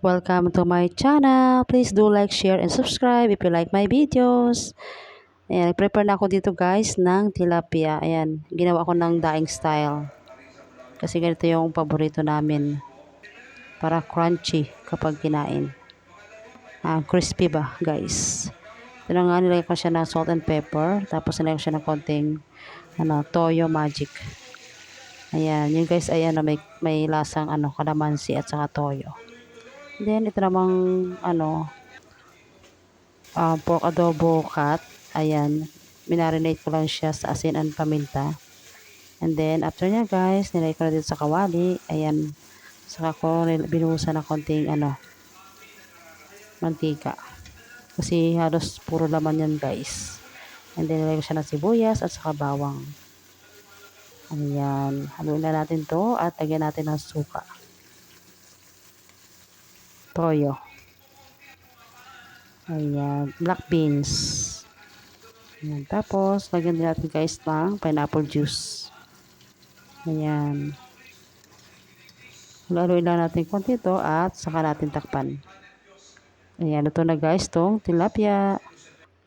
Welcome to my channel. Please do like, share, and subscribe if you like my videos. Ayan, prepare na ako dito guys ng tilapia. Ayan, ginawa ko ng daing style. Kasi ganito yung paborito namin. Para crunchy kapag kinain. Ah, crispy ba guys. Ito na nga, nilagay ko siya ng salt and pepper. Tapos nilagay ko siya ng konting ano, toyo magic. Ayan, yun guys ay ano, may, may lasang ano, kalamansi at saka toyo. Then, ito namang, ano, uh, pork adobo cut. Ayan, minarinate ko lang siya sa asin and paminta. And then, after niya guys, nilagay ko na dito sa kawali. Ayan, saka ko binuhusan ng konting, ano, mantika. Kasi halos puro laman yan guys. And then, nilagay ko siya ng sibuyas at saka bawang. Ayan, haluin na natin to at lagyan natin ng suka toyo. Ayan, black beans. Ayan, tapos, lagyan din natin guys ng pineapple juice. Ayan. Laluin lang natin konti ito at saka natin takpan. Ayan, ito na guys tong tilapia.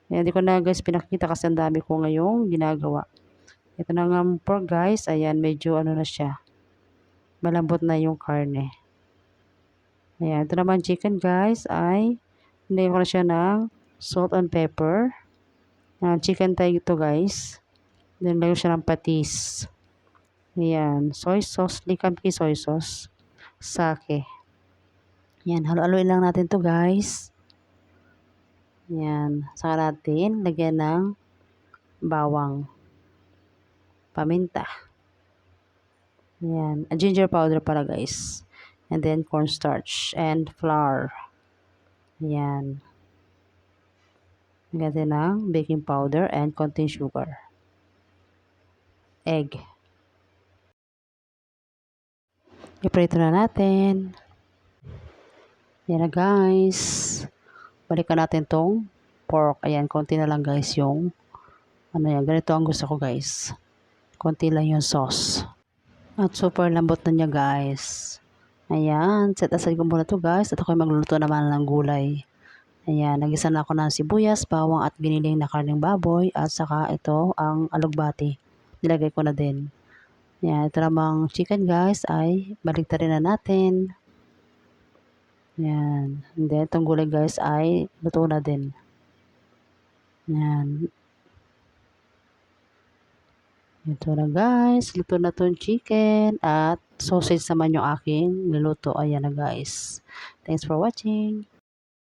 Ayan, hindi ko na guys pinakita kasi ang dami ko ngayong ginagawa. Ito na nga pork guys. Ayan, medyo ano na siya. Malambot na yung karne. Ayan, ito naman chicken guys ay hindi ko na siya ng salt and pepper. Ayan, chicken tayo ito guys. Then lagyan siya ng patis. Ayan, soy sauce, likamki soy sauce. Sake. Ayan, halo-haloin lang natin to guys. Ayan, saka natin lagyan ng bawang. Paminta. Ayan, ginger powder para guys and then cornstarch and flour. Ayan. Lagyan ng baking powder and konting sugar. Egg. Iprito na natin. Yan na guys. Balikan natin tong pork. Ayan, konti na lang guys yung ano yan. Ganito ang gusto ko guys. Konti lang yung sauce. At super lambot na niya guys. Ayan, set ko muna to guys. At ako'y magluluto naman ng gulay. Ayan, nagisa na ako ng sibuyas, bawang at giniling na karning baboy. At saka ito ang alugbati. Nilagay ko na din. Ayan, ito namang chicken guys ay baligtarin na natin. Ayan. And then, itong gulay guys ay luto na din. Ayan. Ito na guys, luto na tong chicken at sausage naman yung aking niluto. Ayan na guys. Thanks for watching.